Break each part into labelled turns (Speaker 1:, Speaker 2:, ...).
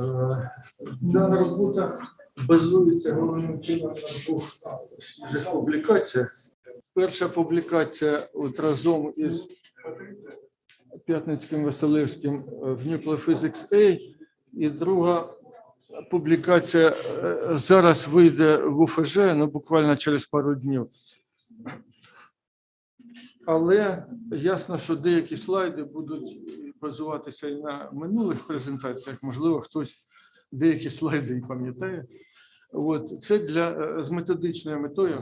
Speaker 1: Е, Дана робота базується головним чином на двох публікаціях. Перша публікація от разом із П'ятницьким Василевським е, в Nuclear Physics A, і друга публікація е, зараз вийде в УФЖ, ну буквально через пару днів. Але ясно, що деякі слайди будуть базуватися і на минулих презентаціях. Можливо, хтось деякі слайди і пам'ятає. От це для е, з методичною метою.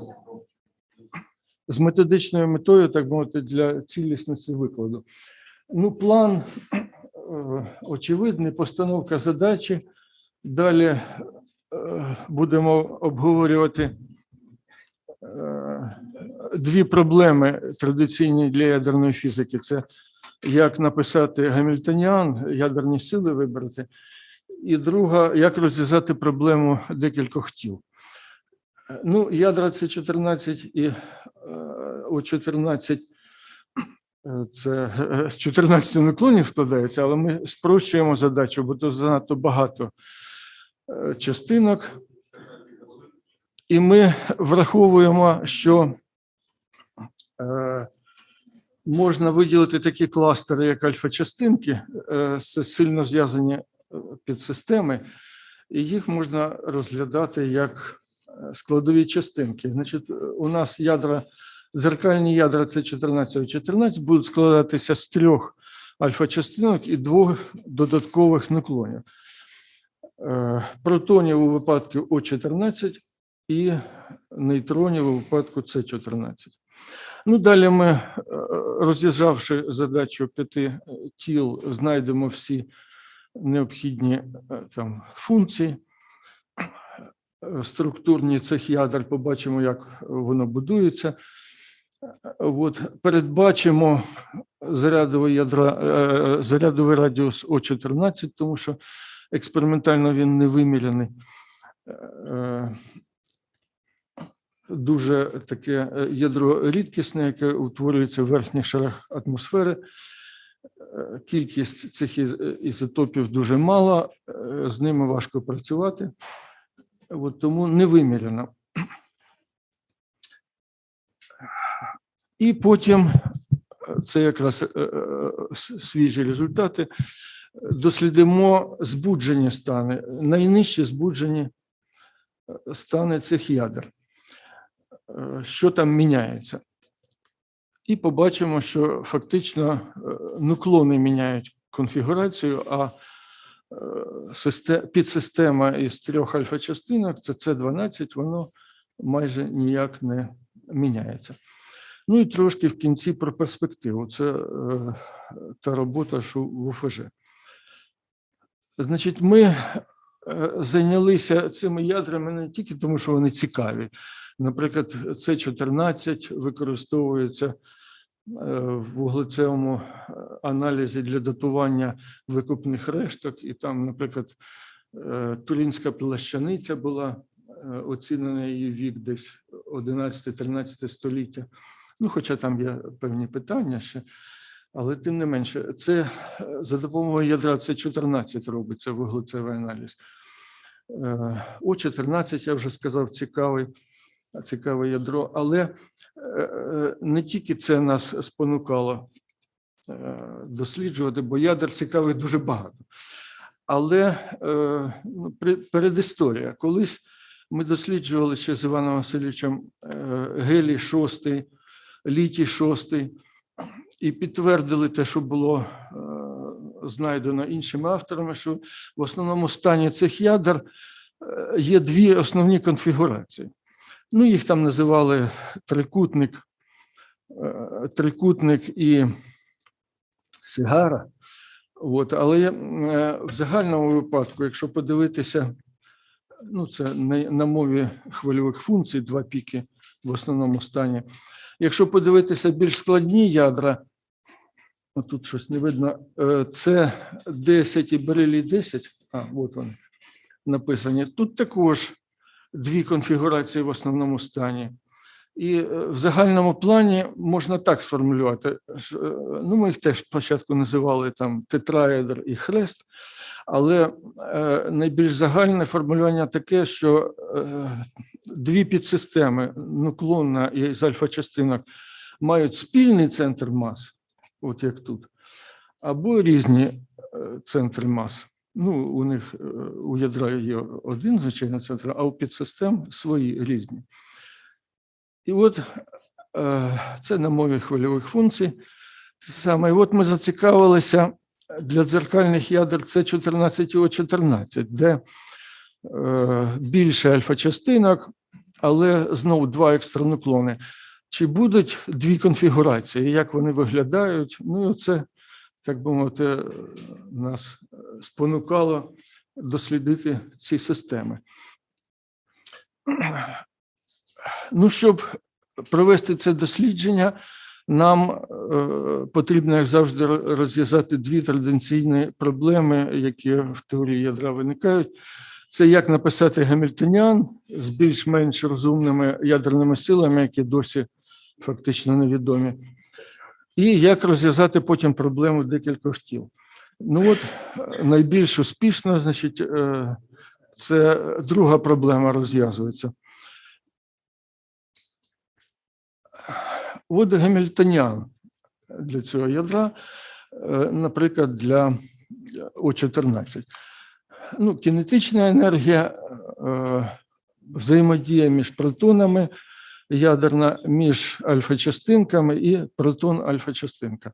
Speaker 1: З методичною метою, так мовити, для цілісності викладу. Ну, план е, очевидний, постановка задачі. Далі е, будемо обговорювати дві проблеми традиційні для ядерної фізики: це як написати гамільтоніан, ядерні сили вибрати, і друга, як розв'язати проблему декількох тіл. Ну, ядра це 14 і е, о 14 е, це е, з 14 наклонів складається, але ми спрощуємо задачу, бо то занадто багато частинок. І ми враховуємо, що можна виділити такі кластери, як альфа-частинки, е, сильно зв'язані е, підсистеми, і їх можна розглядати як е, складові частинки. Значить, у нас ядра, зеркальні ядра це 14 і 14, будуть складатися з трьох альфа-частинок і двох додаткових нуклонів. Протонів у випадку О14 і нейтронів у випадку С14. Ну, далі ми, е, розв'язавши задачу п'яти е, тіл, знайдемо всі необхідні е, там функції, структурні цих ядер, побачимо, як воно будується. От, передбачимо зарядовий, ядра, зарядовий радіус О14, тому що експериментально він не вимірений. Дуже таке е, ядро рідкісне, яке утворюється в верхніх шарах атмосфери. Е, Кількість цих ізотопів дуже мала, е, з ними важко працювати, От тому не виміряно. І потім це якраз свіжі результати. Дослідимо збуджені стани, найнижчі збуджені стани цих ядер, що там міняється. І побачимо, що фактично е, нуклони міняють конфігурацію, а е, підсистема із трьох альфа-частинок, це С12, воно майже ніяк не міняється. Ну і трошки в кінці про перспективу. Це е, та робота, що в УФЖ. Значить, ми е, зайнялися цими ядрами не тільки тому, що вони цікаві. Наприклад, С14 використовується е, в вуглецевому е, аналізі для датування викупних решток, і там, наприклад, е, Турінська плащаниця була оцінена її вік десь 11-13 століття. Ну, хоча там є певні питання ще, але тим не менше, це за допомогою ядра С14 робиться вуглецевий аналіз. Е, О14, я вже сказав, цікавий, цікаве ядро, але е, е, не тільки це нас спонукало е, досліджувати, бо ядер цікавих дуже багато. Але ну, передісторія. Колись ми досліджували ще з Іваном Васильовичем гелій 6, літій 6, і підтвердили те, що було знайдено іншими авторами, що в основному стані цих ядер є дві основні конфігурації. Ну, їх там називали трикутник, е, трикутник і сигара. От, але е, в загальному випадку, якщо подивитися, ну це на, мові хвильових функцій, два піки в основному стані. Якщо подивитися більш складні ядра, тут щось не видно, е, це 10 і берилій 10, а от вони написані. Тут також дві конфігурації в основному стані. І е, в загальному плані можна так сформулювати. е, Ну, ми їх теж спочатку називали там тетраедр і хрест, але е, найбільш загальне формулювання таке, що дві підсистеми нуклонна і з альфа-частинок мають спільний центр мас, от як тут, або різні центри мас. Ну, у них е, у ядра є один, звичайно, центр, а у підсистем свої різні. І от е, це на мові хвильових функцій. Саме, і от ми зацікавилися для дзеркальних ядер це 14 і О14, де е, більше альфа-частинок, але знову два екстрануклони. Чи будуть дві конфігурації, як вони виглядають? Ну, це, так би мовити, нас спонукало дослідити ці системи. Ну, щоб провести це дослідження, нам е, потрібно, як завжди, розв'язати дві традиційні проблеми, які в теорії ядра виникають. Це як написати гамільтоніан з більш-менш розумними ядерними силами, які досі фактично невідомі, і як розв'язати потім проблему декількох тіл. Ну от найбільш успішно, значить, е, це друга проблема розв'язується. От гамільтоніан для цього ядра, е, наприклад, для О14. Ну, кінетична енергія, е, взаємодія між протонами, ядерна між альфа-частинками і протон-альфа-частинка.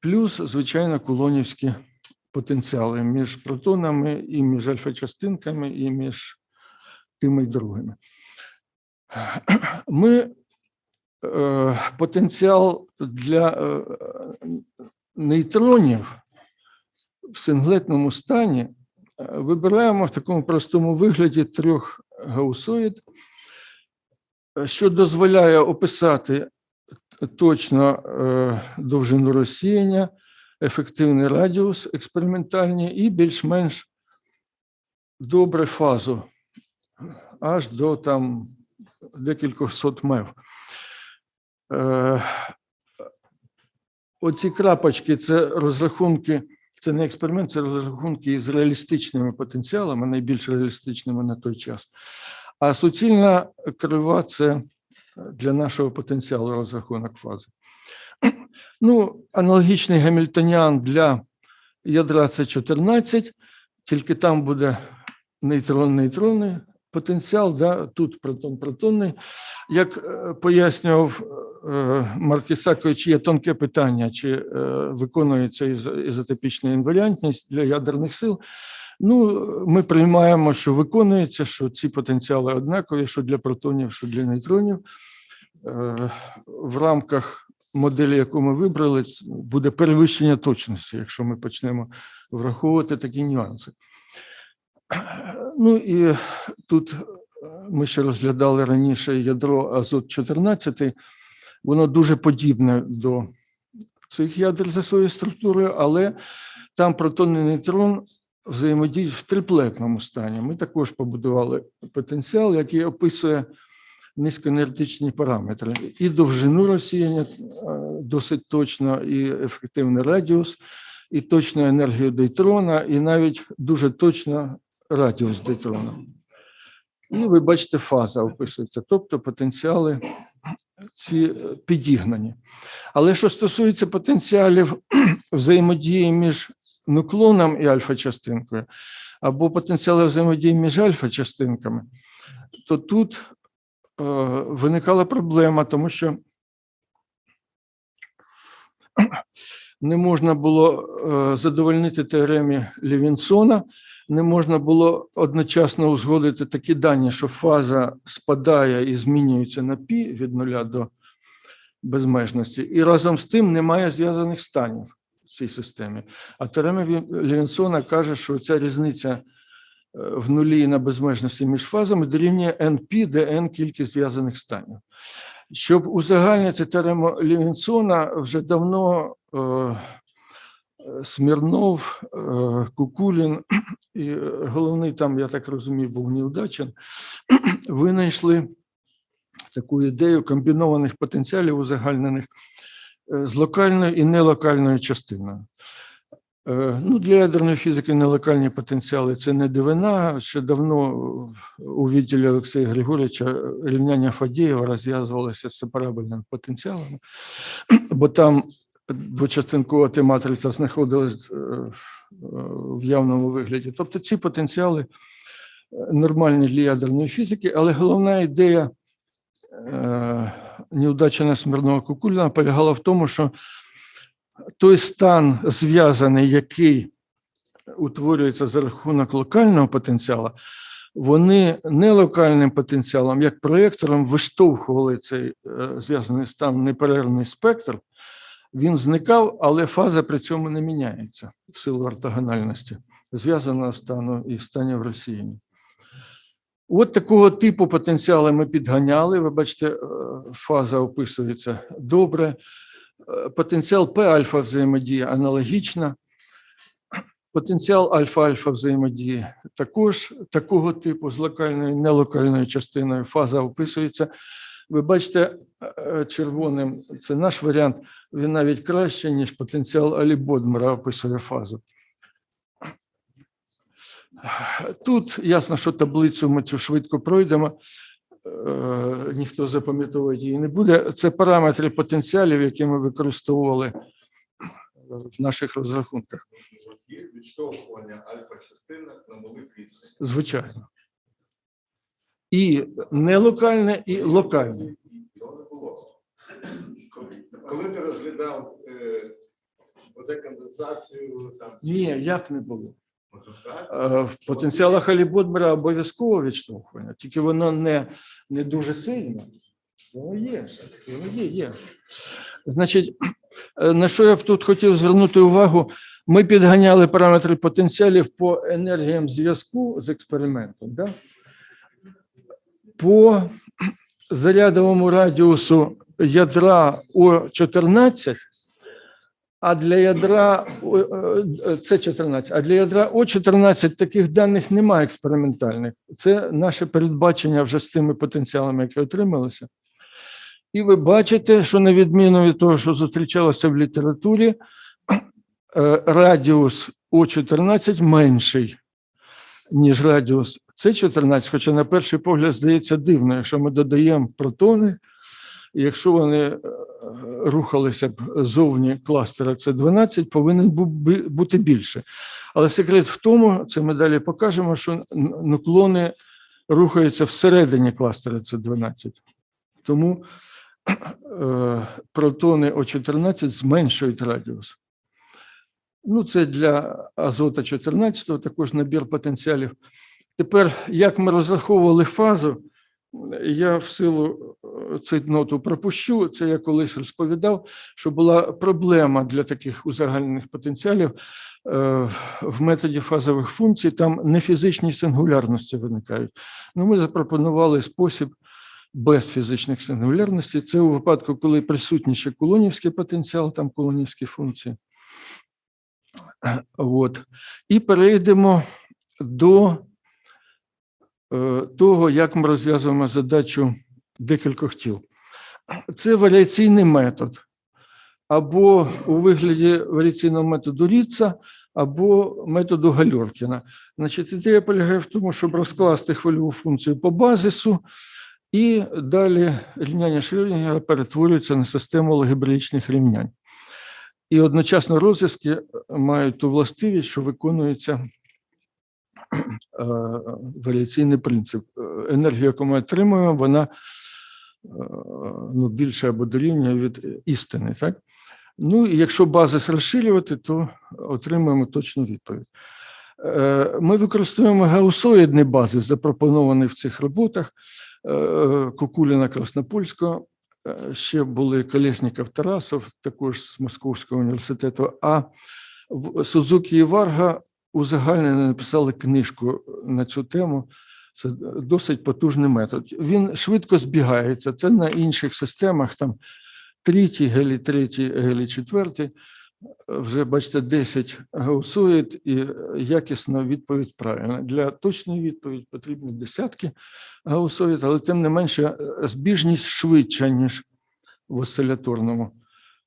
Speaker 1: Плюс, звичайно, кулонівські потенціали між протонами і між альфа-частинками, і між тими й другими. Ми е, потенціал для е, нейтронів в синглетному стані е, вибираємо в такому простому вигляді трьох гаусоїд, що дозволяє описати точно е, довжину розсіяння, ефективний радіус експериментальний і більш-менш добре фазу аж до там декількох сот мев. Е, Оці крапочки це розрахунки, це не експеримент, це розрахунки з реалістичними потенціалами, найбільш реалістичними на той час. А суцільна крива це для нашого потенціалу розрахунок фази. Ну, аналогічний гамільтоніан для ядра це 14, тільки там буде нейтрон-нейтронний потенціал, да, тут протон-протонний. Як е, пояснював е, Маркісакович, є тонке питання, чи е, виконується із- ізотопічна інваріантність для ядерних сил. Ну, ми приймаємо, що виконується, що ці потенціали однакові, що для протонів, що для нейтронів. Е, В рамках моделі, яку ми вибрали, буде перевищення точності, якщо ми почнемо враховувати такі нюанси. Ну і тут е, ми ще розглядали раніше ядро азот 14, воно дуже подібне до цих ядер за своєю структурою, але там протон і нейтрон взаємодіють в триплетному стані. Ми також побудували потенціал, який описує низькоенергетичні параметри. І довжину розсіяння е, досить точно, і ефективний радіус, і точну енергію дейтрона, і навіть дуже точно радіус дейтрона. І ви бачите, фаза описується, тобто потенціали ці підігнані. Але що стосується потенціалів взаємодії між нуклоном і альфа-частинкою, або потенціали взаємодії між альфа-частинками, то тут е, виникала проблема, тому що не можна було е, задовольнити теоремі Лівінсона, не можна було одночасно узгодити такі дані, що фаза спадає і змінюється на пі від нуля до безмежності, і разом з тим немає зв'язаних станів цій системі. А теорема Лівінсона каже, що ця різниця е, в нулі на безмежності між фазами дорівнює NP, де N кількість зв'язаних станів. Щоб узагальнити теорему Лівінсона, вже давно е, Смірнов, е, Кукулін і головний там, я так розумію, був Неудачин, винайшли таку ідею комбінованих потенціалів узагальнених з локальною і нелокальною частиною. Е, Ну, для ядерної фізики нелокальні потенціали це не дивина. Ще давно у відділі Олексія Григоровича рівняння Фадієва розв'язувалося з сепарабельними потенціалами, бо там двочастинкова Т-матриця знаходилась е, в явному вигляді. Тобто ці потенціали е, нормальні для ядерної фізики, але головна ідея е, неудача Смірного Кукуліна полягала в тому, що той стан зв'язаний, який утворюється за рахунок локального потенціалу, вони не локальним потенціалом, як проєктором, виштовхували цей е, зв'язаний стан неперервний спектр. Він зникав, але фаза при цьому не міняється в силу ортогональності зв'язаного стану і станів розсіяння. От такого типу потенціали ми підганяли. Ви бачите, е, фаза описується добре. Е, Потенціал П-альфа взаємодії аналогічна. Потенціал альфа-альфа взаємодії також такого типу з локальною нелокальною частиною фаза описується. Ви бачите, е, червоним це наш варіант, він навіть краще, ніж потенціал Алі Бодмера описує фазу. Тут ясно, що таблицю ми цю швидко пройдемо. Е, Ніхто запам'ятовувати її не буде. Це параметри потенціалів, які ми використовували в наших розрахунках.
Speaker 2: Відштовхування альфа-частини на малих відстані.
Speaker 1: Звичайно. І нелокальне, і локальне.
Speaker 2: Його не було. Коли- ти розглядав е, оце конденсацію, там
Speaker 1: Ні, як не було. Е, В потенціалах Алібодбера обов'язково відштовхування, тільки воно не, не дуже сильно. Воно є, воно є, є. Значить, е, на що я б тут хотів звернути увагу? Ми підганяли параметри потенціалів по енергіям зв'язку з експериментом. Да? По зарядовому радіусу ядра О14, а для ядра о, е, це 14, а для ядра О14 таких даних немає експериментальних. Це наше передбачення вже з тими потенціалами, які отрималися. І ви бачите, що на відміну від того, що зустрічалося в літературі, е, радіус О14 менший, ніж радіус С14, хоча на перший погляд здається дивно, якщо ми додаємо протони, якщо вони е, рухалися б зовні кластера С12, повинен був бути більше. Але секрет в тому, це ми далі покажемо, що нуклони рухаються всередині кластера С12. Тому е, протони О14 зменшують радіус. Ну, це для азота 14, також набір потенціалів. Тепер, як ми розраховували фазу, я в силу е, цитноту пропущу. Це я колись розповідав, що була проблема для таких узагальнених потенціалів е, в методі фазових функцій. Там нефізичні сингулярності виникають. Ну, ми запропонували спосіб без фізичних сингулярностей. Це у випадку, коли присутній ще кулонівський потенціал, там кулонівські функції. От. І перейдемо до е, того, як ми розв'язуємо задачу декількох тіл. Це варіаційний метод, або у вигляді варіаційного методу Ріца, або методу Гальоркіна. Значить, ідея полягає в тому, щоб розкласти хвильову функцію по базису, і далі рівняння Шрёдінгера перетворюється на систему алгебраїчних рівнянь. І одночасно розв'язки мають ту властивість, що виконується е, варіаційний принцип. Енергія, яку ми отримуємо, вона ну, більше або дорівнює від істини. Так? Ну і якщо базис розширювати, то отримуємо точну відповідь. Е, Ми використовуємо гаусоїдний базис, запропонований в цих роботах е, Кукуліна Краснопольського. Е, Ще були Колєсніков Тарасов, також з Московського університету. А Сузукі і Варга узагальнено написали книжку на цю тему. Це досить потужний метод. Він швидко збігається. Це на інших системах, там третій, гелій третій, гелій четвертий. Вже бачите, 10 голосують і якісно відповідь правильна. Для точної відповіді потрібні десятки голосують, але тим не менше е, збіжність швидша, ніж в осциляторному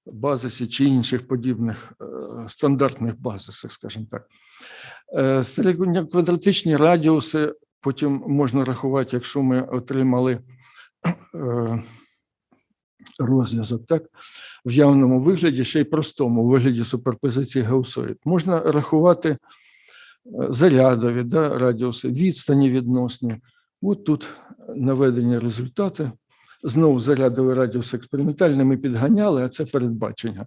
Speaker 1: базисі чи інших подібних е, стандартних базисах, скажімо так. Е, Середньоквадратичні радіуси потім можна рахувати, якщо ми отримали е, розв'язок, так, в явному вигляді, ще й простому, у вигляді суперпозиції гаусоїд. Можна рахувати е, зарядові да, радіуси, відстані відносні. От тут наведені результати. Знову зарядовий радіус експериментальний ми підганяли, а це передбачення.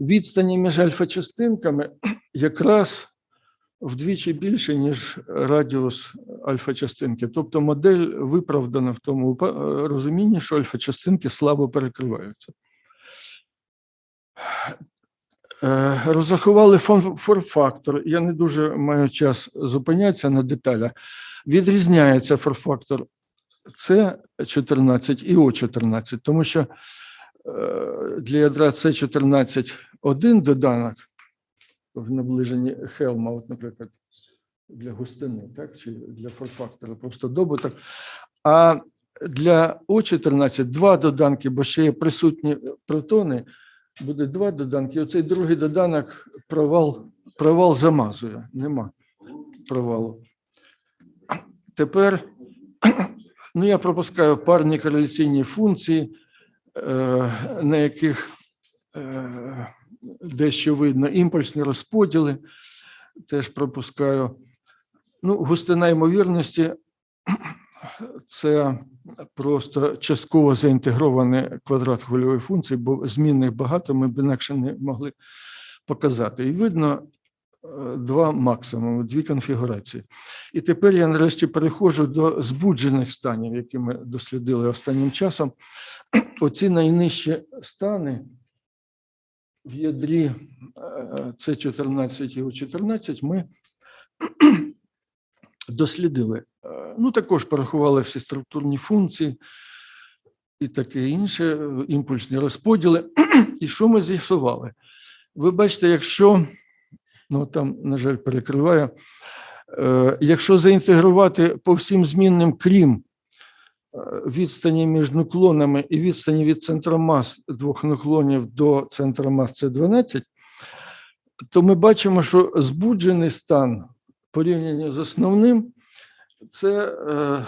Speaker 1: Відстані між альфа-частинками якраз вдвічі більше, ніж радіус альфа-частинки. Тобто модель виправдана в тому е, розумінні, що альфа-частинки слабо перекриваються. Е, Розрахували форм-фактор. Я не дуже маю час зупинятися на деталях. Відрізняється форм-фактор С14 і О14, тому що е, для ядра С14 один доданок в наближенні Хелма, от, наприклад, для густини, так, чи для форм-фактора, просто добуток. А для О14 два доданки, бо ще є присутні протони, буде два доданки. Оцей другий доданок провал, провал замазує. Нема провалу. Тепер ну, я пропускаю парні кореляційні функції, е, на яких е, дещо видно імпульсні розподіли. Теж пропускаю. Ну, густина ймовірності це просто частково заінтегрований квадрат хвильової функції, бо змінних багато ми б інакше не могли показати. І видно е, два максимуми, дві конфігурації. І тепер я нарешті переходжу до збуджених станів, які ми дослідили останнім часом. Оці найнижчі стани в ядрі с 14 і О14 ми дослідили. Е, Ну, також порахували всі структурні функції і таке інше, е, імпульсні розподіли. І що ми з'ясували? Ви бачите, якщо, ну там, на жаль, перекриваю, е, якщо заінтегрувати по всім змінним, крім е, відстані між нуклонами і відстані від центра мас двох нуклонів до центра мас це 12, то ми бачимо, що збуджений стан порівняно з основним це е,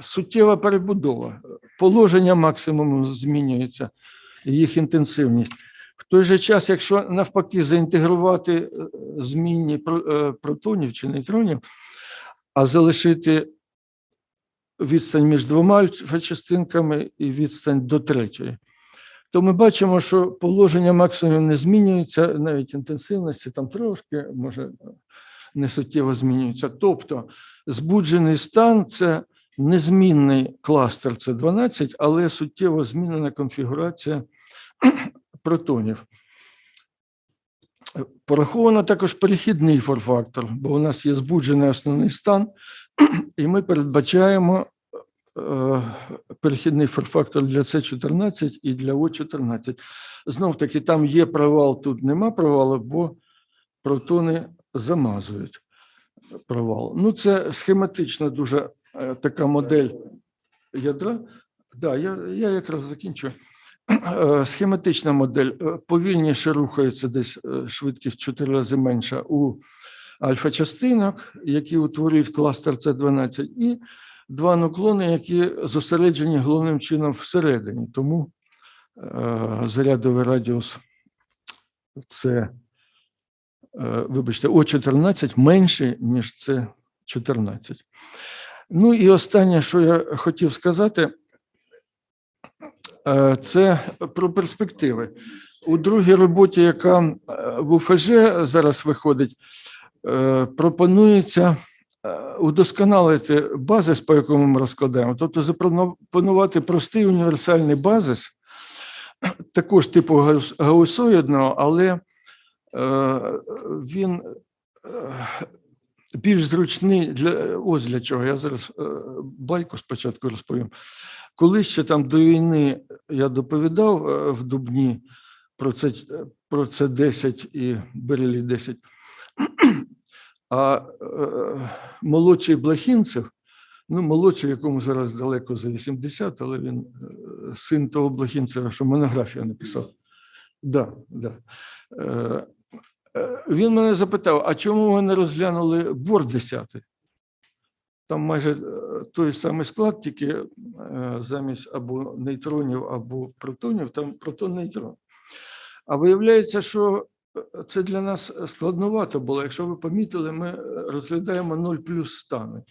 Speaker 1: суттєва перебудова. Положення максимуму змінюється, їх інтенсивність. В той же час, якщо навпаки заінтегрувати е, змінні е, протонів чи нейтронів, а залишити відстань між двома альфа-частинками і відстань до третьої, то ми бачимо, що положення максимуму не змінюється, навіть інтенсивності там трошки, може, не суттєво змінюється. Тобто збуджений стан це незмінний кластер, це 12, але суттєво змінена конфігурація протонів. Пораховано також перехідний форм-фактор, бо у нас є збуджений основний стан, і ми передбачаємо е, перехідний форм-фактор для С14 і для О14. Знов таки, там є провал, тут нема провалу, бо протони замазують провал. Ну, це схематична дуже е, така модель ядра. Да, я, я якраз закінчу. Е, Схематична модель повільніше рухається десь швидкість в 4 рази менша у альфа-частинок, які утворюють кластер С12, і два нуклони, які зосереджені головним чином всередині. Тому е, зарядовий радіус це, вибачте, О14 менший, ніж це 14. Ну і останнє, що я хотів сказати, е, це про перспективи. У другій роботі, яка е, в УФЖ зараз виходить, пропонується е, удосконалити базис, по якому ми розкладаємо, тобто запропонувати простий універсальний базис, також типу гаусоїдного, але е, він е, більш зручний для ось для чого. Я зараз е, байку спочатку розповім. Коли ще там до війни я доповідав е, в Дубні про це, про це 10 і Берелі 10. А е, молодший Блахінцев, ну, молодший, якому зараз далеко за 80, але він е, син того Блахінцева, що монографію написав. Да, да. Е, Він мене запитав: а чому ви не розглянули бор 10? Там майже той самий склад, тільки замість або нейтронів, або протонів, там протон-нейтрон. А виявляється, що це для нас складновато було. Якщо ви помітили, ми розглядаємо 0 плюс стани.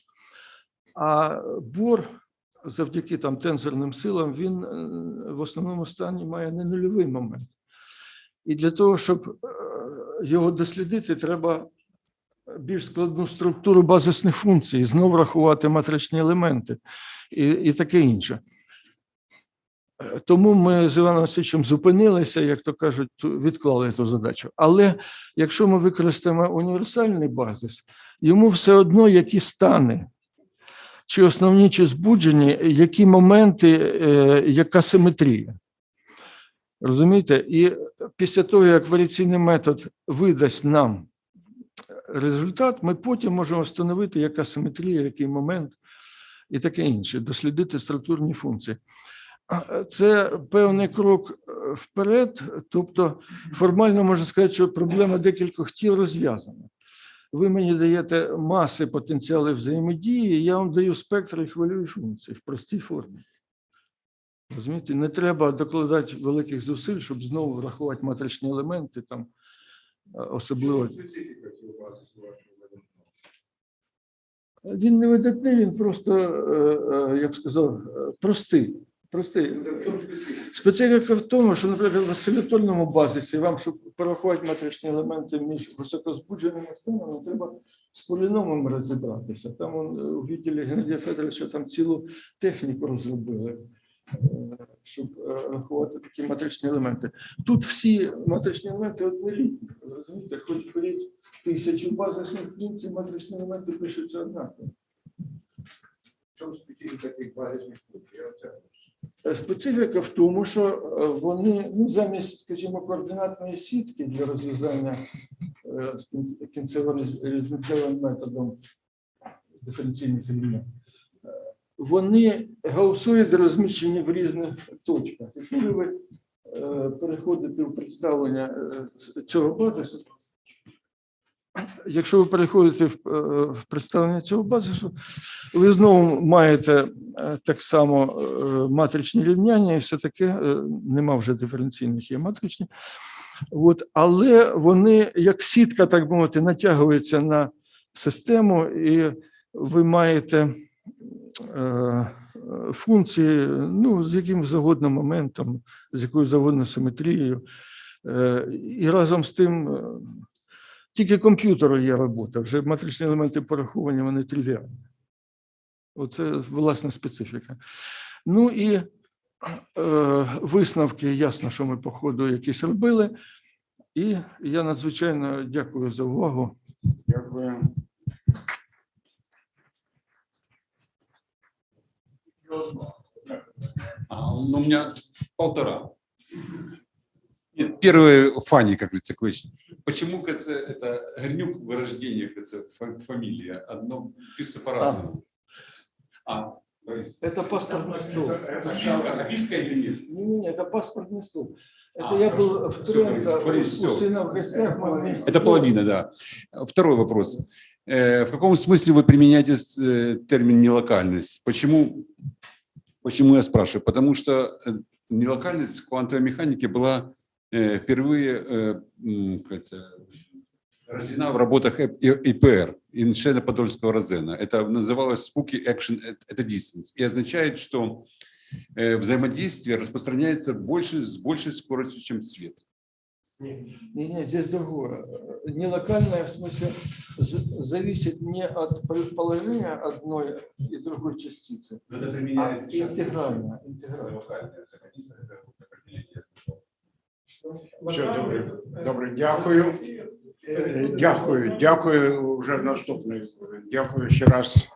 Speaker 1: А бор завдяки там тензорним силам, він е, в основному стані має не нульовий момент. І для того, щоб е, його дослідити, треба більш складну структуру базисних функцій, знову рахувати матричні елементи і, і таке інше. Тому ми з Іваном Васильовичем зупинилися, як то кажуть, відклали цю задачу. Але якщо ми використаємо універсальний базис, йому все одно які стани, чи основні, чи збуджені, які моменти, е, яка симетрія. Розумієте? І після того, як варіаційний метод видасть нам результат, ми потім можемо встановити, яка симетрія, який момент і таке інше, дослідити структурні функції. А, Це певний крок е, вперед, тобто формально можна сказати, що проблема декількох тіл розв'язана. Ви мені даєте маси потенціали взаємодії, я вам даю спектр і хвильові функції в простій формі. Розумієте, не треба докладати великих зусиль, щоб знову врахувати матричні елементи, там, е, особливо. Він не видатний, він просто, е, е, я б сказав, е, простий. Простий. Специфіка в тому, що, наприклад, в осцилляторному базисі вам, щоб порахувати матричні елементи між високозбудженими станами, треба з поліномом розібратися. Там он, е, у відділі Геннадія Федоровича там цілу техніку розробили, е, щоб е, рахувати такі матричні елементи. Тут всі матричні елементи однолітні. Розумієте, хоч беріть тисячу базисних функцій, матричні елементи пишуться однаково.
Speaker 2: В чому специфіка цих базисних функцій? Я
Speaker 1: Специфіка в тому, що е, вони ну, замість, скажімо, координатної сітки для розв'язання е, кінцево-різницевим методом диференційних рівнянь, е, вони гаусоїди розміщені в різних точках. Коли ви е, переходите в представлення е, цього базису, якщо ви переходите в, е, в представлення цього базису, ви знову маєте е, так само е, матричні рівняння і все таке, нема вже диференційних, є матричні. От, але вони, як сітка, так мовити, натягуються на систему, і ви маєте е, функції ну, з яким завгодно моментом, з якою завгодно симетрією. Е, І разом з тим, тільки комп'ютеру є робота, вже матричні елементи порахування, вони тривіальні. Оце власна специфіка. Ну і е, висновки, ясно, що ми по ходу якісь робили. І я надзвичайно дякую за увагу.
Speaker 3: Дякую.
Speaker 4: А, ну, у меня полтора. Нет, первый Фанни, как говорится, Клыч. Почему, кажется, это Горнюк вырождение, кажется, фа- фамилия? Одно пишется по-разному. А, Борис,
Speaker 1: Это паспортный стол.
Speaker 4: описка, описка или нет?
Speaker 1: Не-не-не, это паспортный стол. Это
Speaker 4: А,
Speaker 1: я
Speaker 4: хорошо.
Speaker 1: был в Тренто,
Speaker 4: Борис,
Speaker 1: у сына в гостях. мы вместе
Speaker 4: Это половина, да. Второй вопрос. Э, В каком смысле вы применяете э, термин нелокальность? Почему, почему я спрашиваю? Потому что э, нелокальность в квантовой механике была впервые рождена в работах ИПР, Иншена Подольского Розена. Это называлось Spooky Action at a Distance. И означает, что э, взаимодействие распространяется больше, с большей скоростью, чем свет.
Speaker 1: Не-не, здесь другое. Нелокальное, в смысле, з- зависит не от предположения одной и другой частицы,
Speaker 4: Это
Speaker 1: а интегрально.
Speaker 3: Все добре. Добре, дякую. Е, Дякую, дякую. Вже наступний. Дякую ще раз